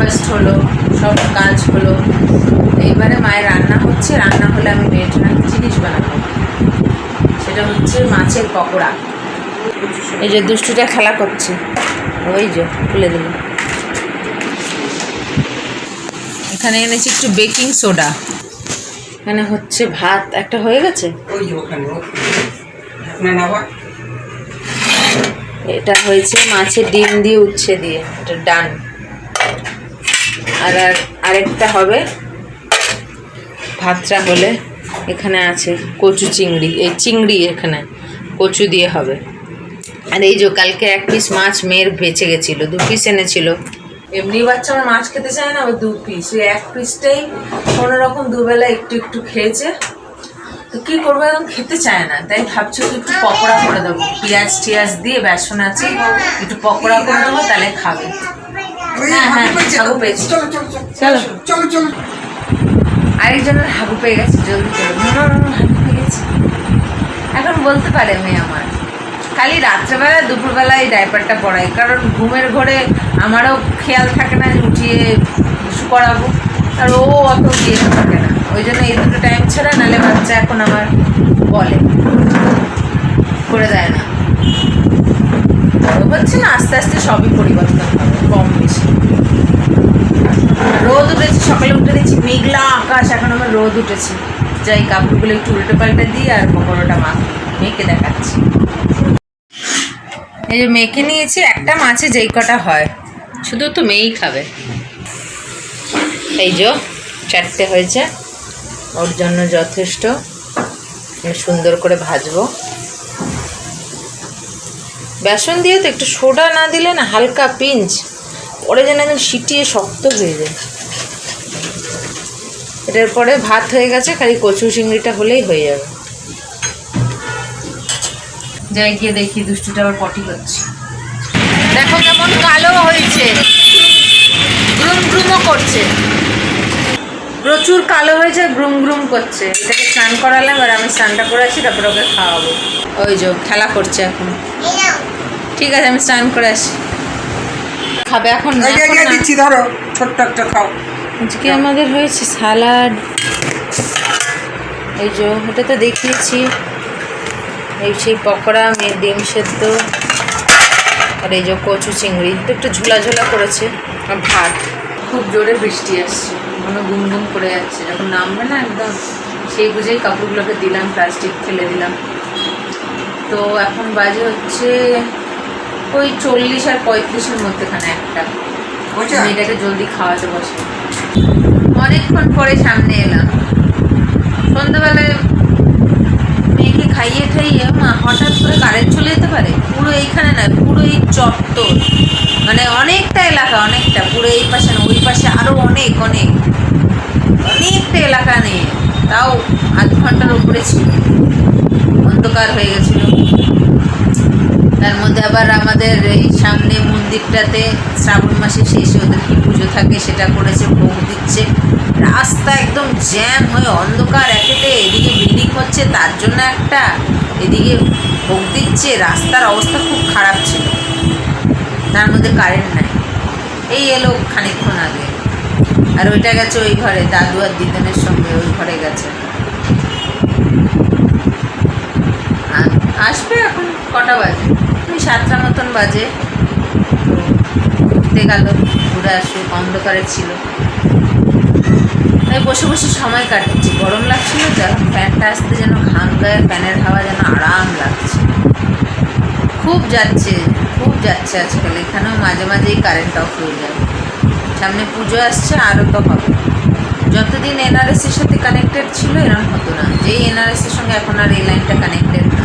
Breakfast হলো সব কাজ হলো। এইবারে মায়ের রান্না হচ্ছে রান্না হলে আমি মেয়েটার একটা জিনিস বানাবো। সেটা হচ্ছে মাছের পকোড়া। এই যে দুষ্টুটা খেলা করছে। ওই যে খুলে দিল। এখানে এনেছি একটু বেকিং সোডা। এখানে হচ্ছে ভাত একটা হয়ে গেছে? এটা হয়েছে মাছের ডিম দিয়ে উচ্ছে দিয়ে এটা ডান। আর আর আরেকটা হবে ভাতটা হলে এখানে আছে কচু চিংড়ি, এই চিংড়ি এখানে কচু দিয়ে হবে। আর এই যে কালকে এক পিস মাছ মেয়ের বেঁচে গেছিল, দু পিস এনেছিল। এমনি বাচ্চা আমার মাছ খেতে চায় না দু পিস ওই এক পিসটাই কোনো রকম দুবেলা একটু একটু খেয়েছে। তো কী করব একদম খেতে চায় না, তাই ভাবছি একটু পকোড়া করে দেবো। পেঁয়াজ টিয়াজ দিয়ে বেসন আছে, একটু পকোড়া করে দেবো, তাহলে খাবে। চলো চলো চলো। চলো। আরেকজনের হাগু পেয়ে গেছে জলদি চলো। হাগু পেয়ে গেছে। এখন বলতে পারে মেয়ে আমার। খালি রাত্রেবেলা দুপুরবেলা এই ডাইপারটা পরাই। কারণ ঘুমের ঘরে আমারও খেয়াল থাকে না যে উঠিয়ে করাবো। আর ও অত গিয়ে থাকে না। ওই জন্য এই দুটো টাইম ছাড়া নালে বাচ্চা এখন আমার বলে। করে দেয় না। তো হচ্ছে না আস্তে আস্তে সবই পরিবর্তন হবে কম বেশি। রোদ উঠেছে, সকালে উঠে দেখছি মেঘলা আকাশ, এখন আমার রোদ উঠেছে। যাই কাপড়গুলো একটু উল্টে পাল্টে দিই আর পকোড়াটা মাখ মেয়েকে দেখাচ্ছি। এই যে মেয়েকে নিয়েছি, একটা মাছে যেই কটা হয়। শুধু তো মেয়েই খাবে। এই যে চারটে হয়েছে। ওর জন্য যথেষ্ট। সুন্দর করে ভাজবো। বেসন দিয়ে তো একটু সোডা না দিলে না হালকা পিঞ্চ। পরে যেন একদম সিটিয়ে শক্ত হয়ে যায়। এটার পরে ভাত হয়ে গেছে খালি কচু চিংড়িটা হলেই হয়ে যাবে। যাই গিয়ে দেখি দুষ্টুটা আবার পটি হচ্ছে দেখো কেমন কালো হয়েছে। গ্রুম গ্রুমও করছে। প্রচুর কালো হয়েছে গ্রুম গ্রুম করছে। এটাকে স্নান করালাম আর আমি স্নানটা করে আসি তারপর ওকে খাওয়াবো। ওই যে খেলা করছে এখন। ঠিক আছে আমি স্নান করে আসি। খাবে এখন। দিচ্ছি ধরো ছোট্ট একটা খাও। আজকে আমাদের হয়েছে সালাড। এই যে ওটা তো দেখিয়েছি। এই সেই পকোড়া মেয়ের ডিম সেদ্ধ। আর এই যে কচু চিংড়ি একটু ঝোলা ঝোলা করেছে। আর ভাত। খুব জোরে বৃষ্টি আসছে মনে গুনগুন করে যাচ্ছে। যখন নামবে না একদম সেই বুঝেই কাপড়গুলোকে দিলাম প্লাস্টিক ফেলে দিলাম। তো এখন বাজে হচ্ছে ওই চল্লিশ আর পঁয়ত্রিশের মধ্যেখানে একটা। মেয়েটাকে জলদি খাওয়াতে বসে। অনেকক্ষণ পরে সামনে এলাম। সন্ধ্যাবেলায় মেয়েকে খাইয়ে খাইয়ে মা হঠাৎ করে কারেন্ট চলে যেতে পারে? পুরো এইখানে না পুরো এই চত্বর। মানে অনেকটা এলাকা অনেকটা। পুরো এই পাশে না ওই পাশে আরও অনেক অনেক। অনেকটা এলাকা নিয়ে তাও আধ ঘণ্টার উপরে ছিল। অন্ধকার হয়ে গেছিল। মধ্যে আবার আমাদের এই সামনে মন্দিরটাতে শ্রাবণ মাসে শেষে ওদের কি পুজো থাকে সেটা করেছে, ভোগ দিচ্ছে। রাস্তা একদম জ্যাম হয়ে অন্ধকার, একেতে এদিকে বিল্ডিং হচ্ছে, তার জন্য একটা এদিকে ভোগ দিচ্ছে, রাস্তার অবস্থা খুব খারাপ ছিল। তার মধ্যে কারেন্ট নাই। এই এলো খানিকক্ষণ আগে। আর ওইটা গেছে ওই ঘরে, দাদু আর দিদনের সঙ্গে ওই ঘরে গেছে। আসবে এখন, কটা বাজে? সাতটা মতন বাজে। ঘুরতে গেল, ঘুরে আসুক অন্ধকারে ছিল। তাই বসে বসে সময় কাটাচ্ছি। গরম লাগছিল এখন ফ্যানটা আসতে যেন ঘাম গায়ে, ফ্যানের হাওয়া যেন আরাম লাগছে। খুব যাচ্ছে খুব যাচ্ছে আজকাল। এখানেও মাঝে মাঝেই কারেন্ট অফ হয়ে যায়। সামনে পুজো আসছে, আরও তো হবে। যতদিন এনআরএস এর সাথে কানেক্টেড ছিল এরকম হতো না। যেই এনআরএস এর সঙ্গে এখন আর এই লাইনটা কানেক্টেড না।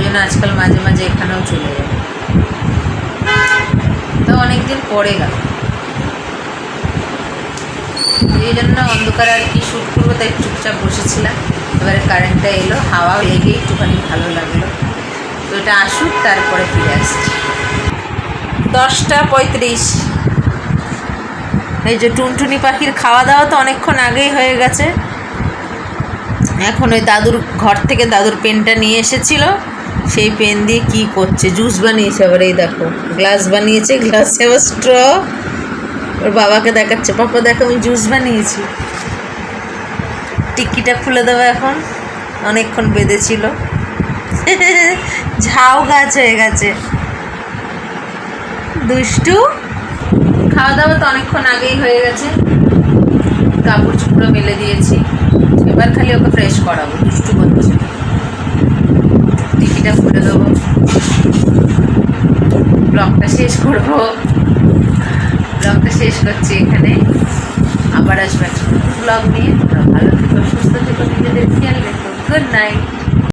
ওই জন্য আজকাল মাঝে মাঝে এখানেও চলে যায়। তো অনেকদিন পরে গেল। এই জন্য অন্ধকারে আর কি শ্যুট করব, তাই চুপচাপ বসেছিলাম। এবারে কারেন্টটা এলো, হাওয়া লেগে একটুখানি ভালো লাগল। তো এটা আসুক, তারপরে ফিরে আসছি। দশটা পঁয়ত্রিশ। এই যে টুনটুনি পাখির খাওয়া দাওয়া তো অনেকক্ষণ আগেই হয়ে গেছে। এখন ওই দাদুর ঘর থেকে দাদুর পেনটা নিয়ে এসেছিল। সেই পেন দিয়ে কি করছে? জুস বানিয়েছে আবার, এই দেখো। গ্লাস বানিয়েছে, গ্লাসে আবার স্ট্র। ওর বাবাকে দেখাচ্ছে, পাপা, দেখো, আমি জুস বানিয়েছি। টিক্কিটা খুলে দেবো এখন। অনেকক্ষণ বেঁধেছিল। ঝাউ গাছ হয়ে গেছে। দুষ্টু, খাওয়া দাওয়া তো অনেকক্ষণ আগেই হয়ে গেছে। কাপড় চুপড়ো মেলে দিয়েছি। এবার খালি ওকে ফ্রেশ করাবো, দুষ্টু করছে টিকিটা খুলে দেবো ব্লগটা শেষ করব। ব্লগটা শেষ করছি এখানে। আবার আসবে। ব্লগ নিয়ে ভালো থেকো, সুস্থ থেকো, নিজেদের খেয়াল রেখো। Good night